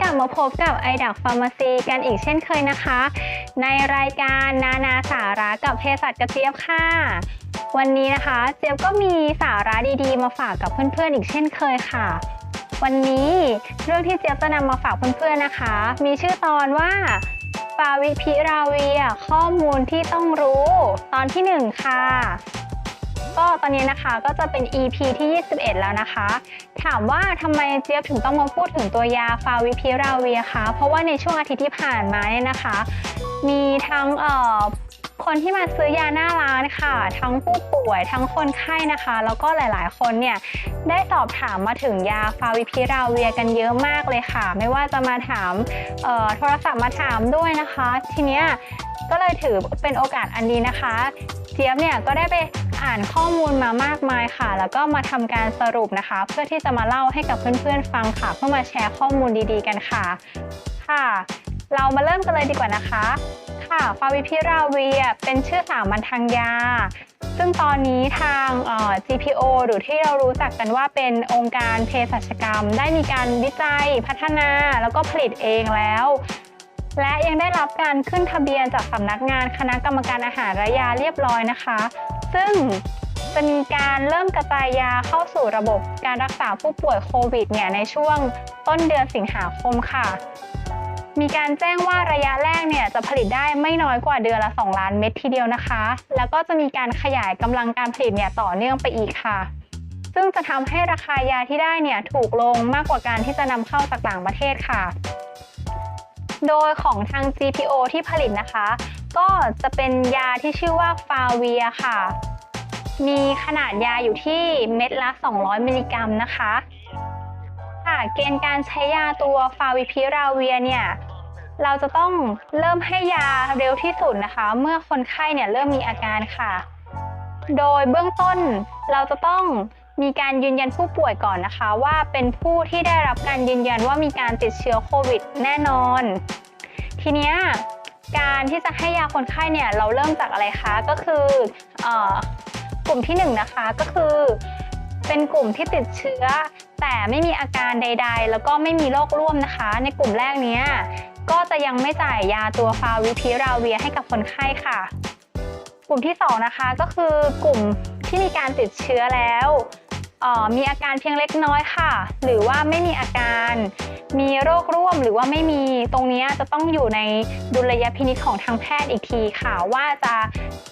กลับมาพบกับไอดักฟาร์มาซีกันอีกเช่นเคยนะคะ ในรายการนานาสาระกับเภสัชกระเจี๊ยบค่ะ วันนี้นะคะ เจี๊ยบก็มีสาระดีๆ มาฝากกับเพื่อนๆอีกเช่นเคยค่ะ วันนี้เรื่องที่เจี๊ยบจะนำมาฝากเพื่อนๆนะคะ มีชื่อตอนว่าฟาวิพิราเวียข้อมูลที่ต้องรู้ ตอนที่หนึ่งค่ะ ก็ตอนนี้นะคะก็จะเป็น EP ที่ 21 แล้วนะคะ ถามว่าทำไมเจี๊ยบถึงต้องมาพูดถึงตัวยาฟาวิพิราเวียคะ เพราะว่าในช่วงอาทิตย์ที่ผ่านมาเนี่ยนะคะ มีทั้งเอ่อคนที่มาซื้อยาหน้าร้านค่ะ ทั้งผู้ป่วยทั้งคนไข้นะคะ แล้วก็หลายๆ คนเนี่ยได้สอบถามมาถึงยาฟาวิพิราเวียกันเยอะมากเลยค่ะ ไม่ว่าจะมาถามโทรศัพท์มาถามด้วยนะคะ ทีเนี้ยก็เลยถือเป็นโอกาสอันดีนะคะ เจี๊ยบเนี่ยก็ได้ไป อ่านข้อมูลมามากมายค่ะ แล้วก็มาทำการสรุปนะคะ เพื่อที่จะมาเล่าให้กับเพื่อนๆฟังค่ะ เพื่อมาแชร์ข้อมูลดีๆ กันค่ะ ค่ะ เรามาเริ่มกันเลยดีกว่านะคะ ค่ะ ฟาวิพิราเวียเป็นชื่อสามัญทางยาซึ่งตอนนี้ทาง GPO หรือที่เรารู้จักกันว่าเป็นองค์การเภสัชกรรม ได้มีการวิจัยพัฒนาแล้วก็ผลิตเองแล้ว และยังได้รับการขึ้นทะเบียนจากสำนักงานคณะกรรมการอาหารและยาเรียบร้อยนะคะ ซึ่งจะมีการเริ่มกระจายยาเข้าสู่ระบบการรักษาผู้ป่วยโควิดเนี่ยในช่วงต้นเดือนสิงหาคมค่ะ มีการแจ้งว่าระยะแรกเนี่ยจะผลิตได้ไม่น้อยกว่าเดือนละ 2 ล้านเม็ดทีเดียวนะคะ แล้วก็จะมีการขยายกำลังการผลิตเนี่ยต่อเนื่องไปอีกค่ะ ซึ่งจะทำให้ราคายาที่ได้เนี่ยถูกลงมากกว่าการที่จะนำเข้าจากต่างประเทศค่ะ โดยของทาง GPO ที่ผลิตนะคะ ก็จะเป็นยาที่ชื่อว่าฟาเวียค่ะ มีขนาดยาอยู่ที่เม็ดละ 200 มิลลิกรัมนะคะค่ะเกณฑ์การใช้ยาตัวฟาวิพิราเวียเนี่ยเราจะต้องเริ่มให้ยาเร็วที่สุดนะคะ เมื่อคนไข้เนี่ยเริ่มมีอาการค่ะ โดยเบื้องต้นเราจะต้อง มีการยืนยันผู้ป่วยก่อนนะคะ ว่าเป็นผู้ที่ได้รับการยืนยันว่ามีการติดเชื้อโควิดแน่นอน ทีเนี้ยการที่จะให้ยาคนไข้เนี่ยเราเริ่มจากอะไรคะ ก็คืออกลุ่มที่หนึ่งนะคะก็คือเป็นกลุ่มที่ติดเชื้อ แต่ไม่มีอาการใด ๆ แล้วก็ไม่มีโรคร่วมนะคะ ในกลุ่มแรกนี้ก็จะยังไม่จ่ายยาตัวฟาวิพิราเวียให้กับคนไข้ค่ะ กลุ่มที่สองนะคะก็คือกลุ่มที่มีการติดเชื้อแล้ว มีอาการเพียงเล็กน้อยค่ะ หรือว่าไม่มีอาการ มีโรคร่วมหรือว่าไม่มีตรงนี้จะต้องอยู่ในดุลยพินิจของทางแพทย์อีกทีค่ะ ว่าจะ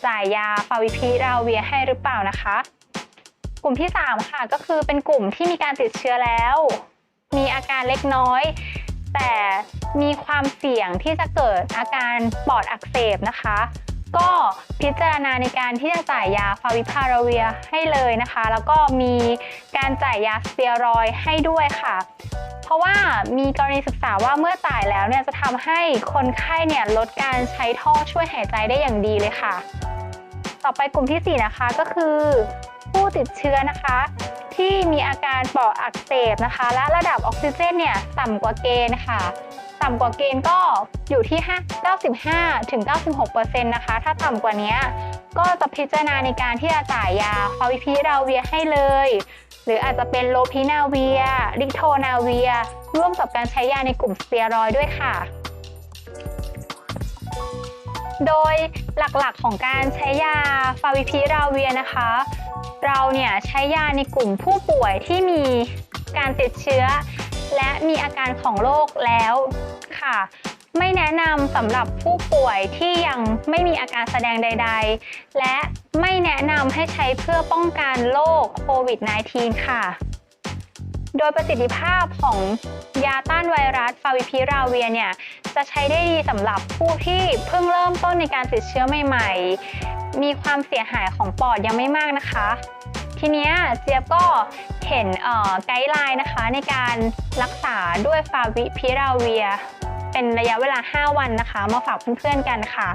จ่ายยาฟาวิพิราเวียให้หรือเปล่านะคะ กลุ่มที่ 3 ค่ะ ก็คือเป็นกลุ่มที่มีการติดเชื้อแล้ว มีอาการเล็กน้อย แต่มีความเสี่ยงที่จะเกิดอาการปอดอักเสบนะคะ ก็พิจารณาในการที่จะจ่ายยาฟาวิพาราเวียให้เลยนะคะ แล้วก็มีการจ่ายยาสเตียรอยให้ด้วยค่ะ เพราะว่ามีกรณีศึกษาว่าเมื่อจ่ายแล้วเนี่ยจะทำให้คนไข้เนี่ยลดการใช้ท่อช่วยหายใจได้อย่างดีเลยค่ะ ต่อไปกลุ่มที่ 4 นะคะก็คือ ผู้ติดเชื้อนะคะ ที่มีอาการปอดอักเสบนะคะ และระดับออกซิเจนเนี่ยต่ำกว่าเกณฑ์ค่ะ ต่ำกว่าเกณฑ์ก็อยู่ที่ 95ถึง96%นะคะ ถ้าต่ำกว่านี้ก็จะพิจารณาในการที่จะจ่ายยาฟาวิพิราเวียให้เลย หรืออาจจะเป็นโลพินาเวียลิโทนาเวีย ร่วมกับการใช้ยาในกลุ่มสเตียรอยด์ด้วยค่ะ โดยหลักๆของการใช้ยาฟาวิพิราเวียนะคะ เราเนี่ยใช้ยาในกลุ่มผู้ป่วยที่มีการติดเชื้อ และมีอาการของโรคแล้วค่ะ ไม่แนะนำสำหรับผู้ป่วยที่ยังไม่มีอาการแสดงใด ๆ และไม่แนะนำให้ใช้เพื่อป้องกันโรคโควิด -19 ค่ะ โดยประสิทธิภาพของยาต้านไวรัสฟาวิพิราเวียเนี่ยจะใช้ได้ดีสำหรับผู้ที่เพิ่งเริ่มต้นในการติดเชื้อใหม่ๆ มีความเสียหายของปอดยังไม่มากนะคะ ทีเนี้ยเจี๊ยบก็เห็นไกด์ไลน์นะคะในการรักษาด้วยฟาวิพิราเวีย เป็นระยะเวลา 5 วันนะคะ มาฝากเพื่อนๆกันค่ะ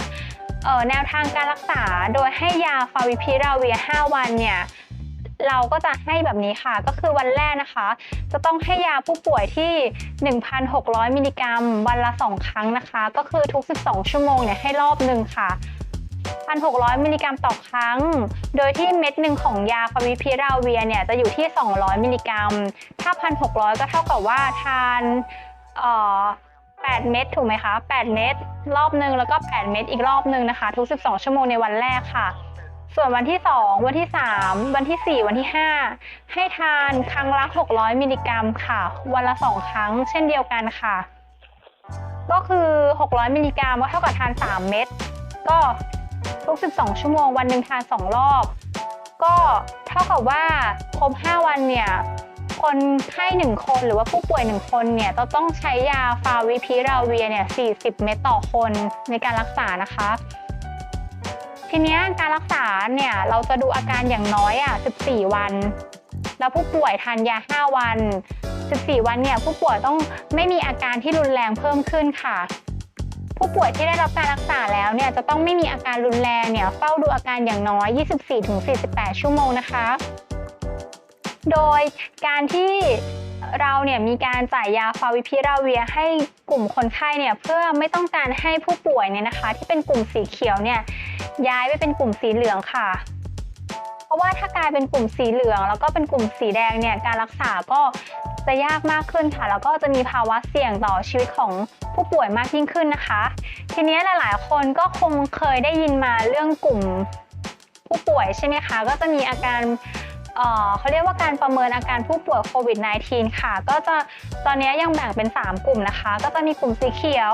แนวทางการรักษาโดยให้ยาฟาวิพิราเวีย 5 วันเนี่ยเราก็จะให้แบบนี้ค่ะ ก็คือวันแรกนะคะ จะต้องให้ยาผู้ป่วยที่ 1,600 มิลลิกรัม วันละ 2 ครั้งนะคะ ก็คือทุก 12 ชั่วโมงเนี่ยให้รอบหนึ่งค่ะ 1,600 มิลลิกรัมต่อครั้ง โดยที่เม็ดหนึ่งของยาฟาวิพิราเวียเนี่ยจะอยู่ที่ 200 มิลลิกรัม ถ้า 1,600 ก็เท่ากับว่าทานเอ่อ8เม็ดถูกไหมคะ 8 เม็ดรอบหนึ่งแล้วก็ 8 เม็ดอีกรอบหนึ่งนะคะ ทุก 12 ชั่วโมงในวันแรกค่ะ ส่วนวันที่ 2 วันที่ 3 วันที่ 4 วันที่ 5 ให้ทานครั้งละ 600 มิลลิกรัมค่ะ วันละ 2 ครั้งเช่นเดียวกันค่ะ ก็คือ 600 มิลลิกรัมก็เท่ากับทาน 3 เม็ดก็ ทุก 12 ชั่วโมงวันหนึ่งทาน 2 รอบ ก็เท่ากับว่าครบ 5 วันเนี่ยคนไข้1คนหรือว่าผู้ป่วย1คนเนี่ยจะต้องใช้ยาฟาวิพิราเวียเนี่ย 40 เม็ดต่อคนในการรักษานะคะ ทีนี้การรักษาเนี่ยเราจะดูอาการอย่างน้อยอะ 14 วัน แล้วผู้ป่วยทานยา 5 วัน 14 วันเนี่ยผู้ป่วยต้องไม่มีอาการที่รุนแรงเพิ่มขึ้นค่ะ ผู้ป่วยที่ได้รับการรักษาแล้วเนี่ยจะต้องไม่มีอาการรุนแรงเนี่ยเฝ้าดูอาการอย่างน้อย 24-48 ชั่วโมงนะคะ โดยการที่เราเนี่ยมีการจ่ายยาฟาวิพิราเวียให้กลุ่มคนไข้เนี่ยเพื่อไม่ต้องการให้ผู้ป่วยเนี่ยนะคะ ที่เป็นกลุ่มสีเขียวเนี่ยย้ายไปเป็นกลุ่มสีเหลืองค่ะ เพราะว่าถ้ากลายเป็นกลุ่มสีเหลือง แล้วก็เป็นกลุ่มสีแดงเนี่ยการรักษาก็ จะยากมากขึ้นค่ะ แล้วก็จะมีภาวะเสี่ยงต่อชีวิตของผู้ป่วยมากยิ่งขึ้นนะคะ ทีนี้หลาย ๆ คนก็คงเคยได้ยินมาเรื่องกลุ่มผู้ป่วยใช่ไหมคะ ก็จะมีอาการเออเขาเรียกว่าการประเมินอาการผู้ป่วยโควิด -19 ค่ะ ก็จะตอนนี้ยังแบ่งเป็น 3 กลุ่มนะคะ ก็จะมีกลุ่มสีเขียว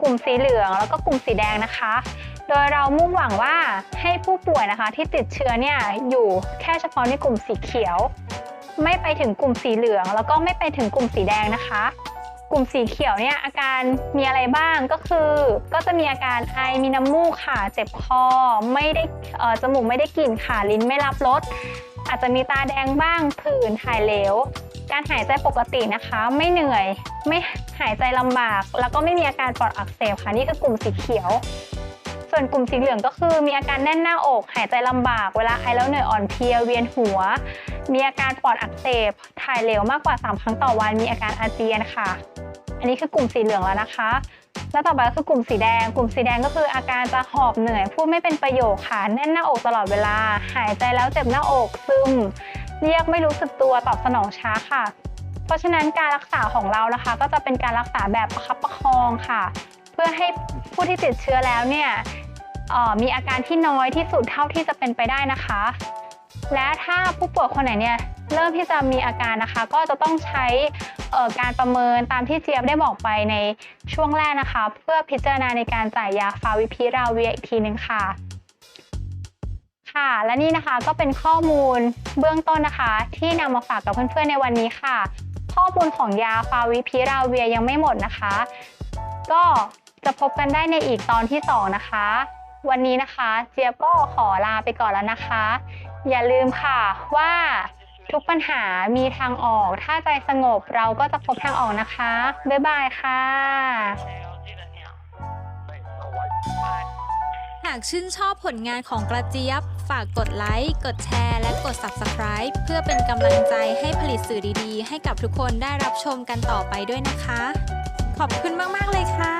กลุ่มสีเหลือง แล้วก็กลุ่มสีแดงนะคะ โดยเรามุ่งหวังว่าให้ผู้ป่วยนะคะที่ติดเชื้อเนี่ยอยู่แค่เฉพาะในกลุ่มสีเขียว ไม่ไปถึงกลุ่มสีเหลือง แล้วก็ไม่ไปถึงกลุ่มสีแดงนะคะ กลุ่มสีเขียวเนี่ยอาการมีอะไรบ้างก็คือ ก็จะมีอาการไอมีน้ำมูกค่ะเจ็บคอ ไม่ได้จมูกไม่ได้กลิ่นค่ะลิ้นไม่รับรสอาจจะมีตาแดงบ้างผื่นถ่ายเหลวการหายใจปกตินะคะ ไม่เหนื่อย ไม่หายใจลำบาก แล้วก็ไม่มีอาการปอดอักเสบค่ะนี่คือกลุ่มสีเขียว ส่วนกลุ่มสีเหลืองก็คือมีอาการแน่นหน้าอก หายใจลำบาก เวลาไอแล้วเหนื่อยอ่อนเพลียเวียนหัว มีอาการปอดอักเสบ ถ่ายเหลวมากกว่า 3 ครั้งต่อวัน มีอาการอาเจียนค่ะ อันนี้คือกลุ่มสีเหลืองแล้วนะคะ แล้วต่อไปก็คือกลุ่มสีแดง กลุ่มสีแดงก็คืออาการจะหอบเหนื่อย พูดไม่เป็นประโยคค่ะ แน่นหน้าอกตลอดเวลา หายใจแล้วเจ็บหน้าอก ซึม เรียกไม่รู้สึกตัว ตอบสนองช้าค่ะ เพราะฉะนั้นการรักษาของเรานะคะ ก็จะเป็นการรักษาแบบประคับประคองค่ะ พื่อให้ผู้ที่ติดเชื้อแล้วเนี่ยออมีอาการที่น้อยที่สุดเท่าที่จะเป็นไปได้นะคะ และถ้าผู้ป่วยคนไหนเนี่ยเริ่มที่จะมีอาการนะคะ ก็จะต้องใช้การประเมินตามที่เจี๊ยบได้บอกไปในช่วงแรกนะคะ เพื่อพิจารณาในการจ่ายยาฟาวิพิราเวียอีกทีหนึ่งค่ะ ค่ะ และนี่นะคะก็เป็นข้อมูลเบื้องต้นนะคะ ที่นำมาฝากกับเพื่อนๆในวันนี้ค่ะ ข้อมูลของยาฟาวิพิราเวียยังไม่หมดนะคะ ก็ จะพบกันได้ในอีกตอนที่ 2 นะคะ วันนี้นะคะ เจี๊ยบก็ขอลาไปก่อนแล้วนะคะ อย่าลืมค่ะว่าทุกปัญหามีทางออก ถ้าใจสงบเราก็จะพบทางออกนะคะ บ๊ายบายค่ะ หากชื่นชอบผลงานของกระเจี๊ยบ ฝากกดไลค์ กดแชร์ และกด Subscribe เพื่อเป็นกำลังใจให้ผลิตสื่อดีๆ ให้กับทุกคนได้รับชมกันต่อไปด้วยนะคะ ขอบคุณมาก ๆ เลยค่ะ